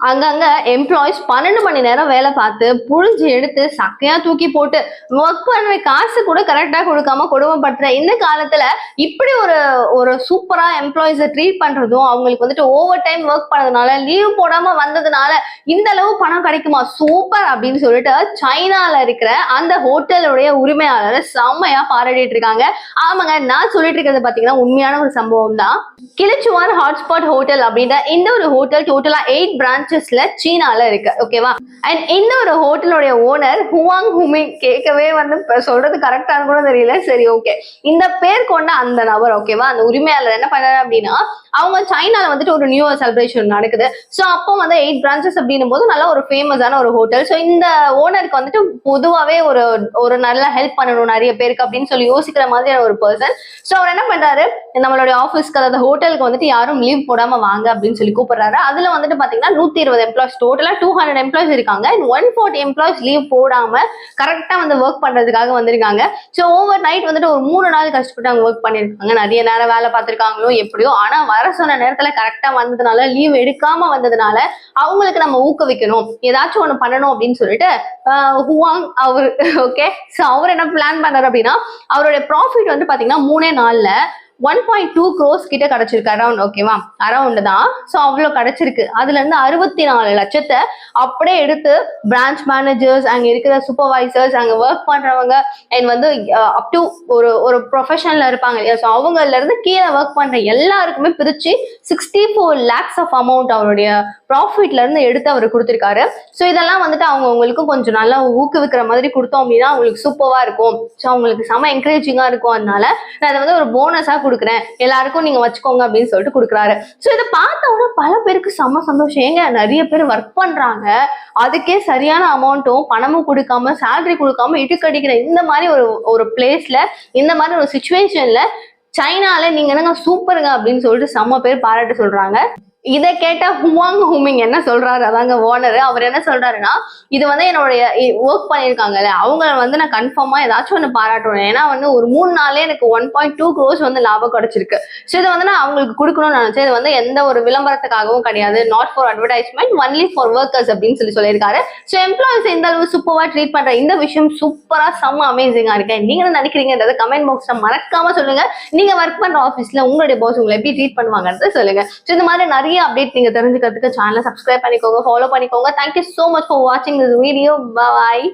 அங்கங்க எம்ப்ளாயிஸ் பன்னெண்டு மணி நேரம் வேலை பார்த்து புழிஞ்சு எடுத்து சக்கையா தூக்கி போட்டு ஒர்க் பண்ண காசு கூட கரெக்டா கொடுக்காம கொடுமைப்படுத்துற இந்த காலத்துல இப்படி ஒரு ஒரு சூப்பரா எம்ப்ளாயிஸை ட்ரீட் பண்றதும் அவங்களுக்கு வந்துட்டு ஓவர் டைம் ஒர்க் பண்ணதுனால லீவ் போடாம வந்ததுனால இந்த அளவு பணம் கிடைக்குமா? சூப்பர் அப்படின்னு சொல்லிட்டு சைனால இருக்கிற அந்த ஹோட்டலுடைய உரிமையாளரை செம்மையா பாராட்டிட்டு இருக்காங்க. ஆமாங்க நான் சொல்லிட்டு இருக்கிறது பாத்தீங்கன்னா உண்மையான ஒரு சம்பவம் தான் கிளிச்சுவான் ஹாட்ஸ்பாட் ஹோட்டல் அப்படின்ற இந்த ஒரு ஹோட்டல் டோட்டலா எயிட் பிரான்ச் பிரான்ச்சஸ்ல சீனால இருக்கு ஓகேவா அண்ட் இந்த ஒரு ஹோட்டலுடைய ஓனர் ஹுவாங் ஹுமிங் கேட்கவே வந்து சொல்றது கரெக்டானு கூட தெரியல. சரி ஓகே இந்த பேர் கொண்ட அந்த நபர் ஓகேவா அந்த உரிமையாளர் என்ன பண்றாரு அப்படின்னா அவங்க சைனால வந்துட்டு ஒரு நியூ இயர் செலிப்ரேஷன் நடக்குது. ஸோ அப்போ வந்து எயிட் பிரான்ச்சஸ் அப்படின்னும் போது நல்லா ஒரு ஃபேமஸான ஒரு ஹோட்டல் ஸோ இந்த ஓனருக்கு வந்துட்டு பொதுவாகவே ஒரு ஒரு நல்ல ஹெல்ப் பண்ணணும் நிறைய பேருக்கு அப்படின்னு சொல்லி யோசிக்கிற மாதிரியான ஒரு பர்சன் ஸோ அவர் என்ன பண்றாரு? நம்மளுடைய ஆஃபீஸ்க்கு அதாவது ஹோட்டலுக்கு வந்துட்டு யாரும் லீவ் போடாம வாங்க அப்படின்னு சொல்லி கூப்பிடுறாரு. அதுல வந்துட்டு பாத்தீங்கன்னா நூத்தி இருபது எம்ப்ளாய்ஸ் டோட்டலா டூ ஹண்ட்ரட் எம்ப்ளாய்ஸ் இருக்காங்க. ஒன் ஃபோர்ட்டி எம்ப்ளாய்ஸ் லீவ் போடாம கரெக்டா வந்து ஒர்க் பண்றதுக்காக வந்திருக்காங்க. ஸோ ஓவர் நைட் வந்துட்டு ஒரு மூணு நாள் கஷ்டப்பட்டு அவங்க ஒர்க் பண்ணிருக்காங்க நிறைய நேரம் வேலை பார்த்திருக்காங்களோ எப்படியோ. ஆனா வர சொன்ன நேரத்துல கரெக்டா வந்ததுனால லீவ் எடுக்காம வந்ததுனால அவங்களுக்கு நம்ம ஊக்குவிக்கணும். ஏதாச்சும் ஒண்ணு பண்ணணும் அப்படின்னு சொல்லிட்டு ஹுவாங் அவர் ஓகே ஸோ அவர் என்ன பிளான் பண்ணார் அப்படின்னா அவருடைய ப்ராஃபிட் வந்து பாத்தீங்கன்னா மூணே நாள்ல ஒன் பாயிண்ட் டூ க்ரோஸ் கிட்ட கிடைச்சிருக்கு அரௌண்ட் ஓகேவா அரௌண்ட் தான். ஸோ அவ்வளோ கிடைச்சிருக்கு. அதுல இருந்து அறுபத்தி நாலு லட்சத்தை அப்படியே எடுத்து பிரான்ச் மேனேஜர்ஸ் அங்க இருக்கிற சூப்பர்வைசர்ஸ் அங்க ஒர்க் பண்றவங்க அண்ட் வந்து uh, அப் டு ஒரு ஒரு ப்ரொஃபஷன்ல இருப்பாங்க இல்லையா? ஸோ அவங்கல இருந்து கீழே ஒர்க் பண்ற எல்லாருக்குமே பிரிச்சு sixty four lakhs of amount அவருடைய ப்ராஃபிட்ல இருந்து எடுத்து அவர் கொடுத்திருக்காரு. ஸோ இதெல்லாம் வந்துட்டு அவங்க அவங்களுக்கும் கொஞ்சம் நல்லா ஊக்குவிக்கிற மாதிரி கொடுத்தோம் அப்படின்னா அவங்களுக்கு சூப்பரா இருக்கும். ஸோ அவங்களுக்கு செம என்கரேஜிங்கா இருக்கும். அதனால நான் அதை வந்து ஒரு போனஸா கொடுக்குறேன். எல்லாருக்கும் நீங்க வச்சுக்கோங்க அப்படின்னு சொல்லிட்டு கொடுக்குறாரு. ஸோ இதை பார்த்த உடனே பல பேருக்கு செம்ம சந்தோஷம். ஏங்க நிறைய பேர் ஒர்க் பண்றாங்க. அதுக்கே சரியான அமௌண்ட்டும் பணமும் கொடுக்காம சேலரி கொடுக்காம இட்டுக்கடிக்கிற இந்த மாதிரி ஒரு ஒரு பிளேஸ்ல இந்த மாதிரி ஒரு சுச்சுவேஷன்ல சைனால நீங்க என்னங்க சூப்பருங்க அப்படின்னு சொல்லிட்டு செம்ம பேர் பாராட்டு சொல்றாங்க. இதை கேட்ட ஹுவாங் ஹூமிங் என்ன சொல்றாரு? அதாங்க ஓனர் அவர் என்ன சொல்றாருன்னா இது வந்து என்னுடைய ஒர்க் பண்ணியிருக்காங்கல்ல அவங்கள வந்து நான் கன்ஃபார்மா ஏதாச்சும் ஒன்று பாராட்டுவேன் ஏன்னா வந்து ஒரு மூணு நாளே எனக்கு ஒன் பாயிண்ட் டூ க்ரோஸ் வந்து லாபம் கிடைச்சிருக்கு. ஸோ இதை வந்து நான் அவங்களுக்கு கொடுக்கணும்னு நினைச்சேன். இது வந்து எந்த ஒரு விளம்பரத்துக்காகவும் கிடையாது. Not for advertisement only for workers அப்படின்னு சொல்லி சொல்லியிருக்காரு. ஸோ எம்ப்ளாயிஸ் இந்த அளவு சூப்பராக ட்ரீட் பண்ற இந்த விஷயம் சூப்பரா செம்ம அமேசிங்கா இருக்கேன். நீங்க என்ன நினைக்கிறீங்கன்றத கமெண்ட் பாக்ஸ்ல மறக்காம சொல்லுங்க. நீங்க ஒர்க் பண்ற ஆஃபீஸ்ல உங்களுடைய பாஸ் உங்களை எப்படி ட்ரீட் பண்ணுவாங்கன்றத சொல்லுங்க. ஸோ இந்த மாதிரி நிறைய அப்டேட் நீங்க தெரிஞ்சுக்கிறதுக்கு சேனலை சப்ஸ்கிரைப் பண்ணிக்கோங்க ஃபாலோ பண்ணிக்கோங்க. Thank you so much for வாட்சிங் திஸ் வீடியோ பாய்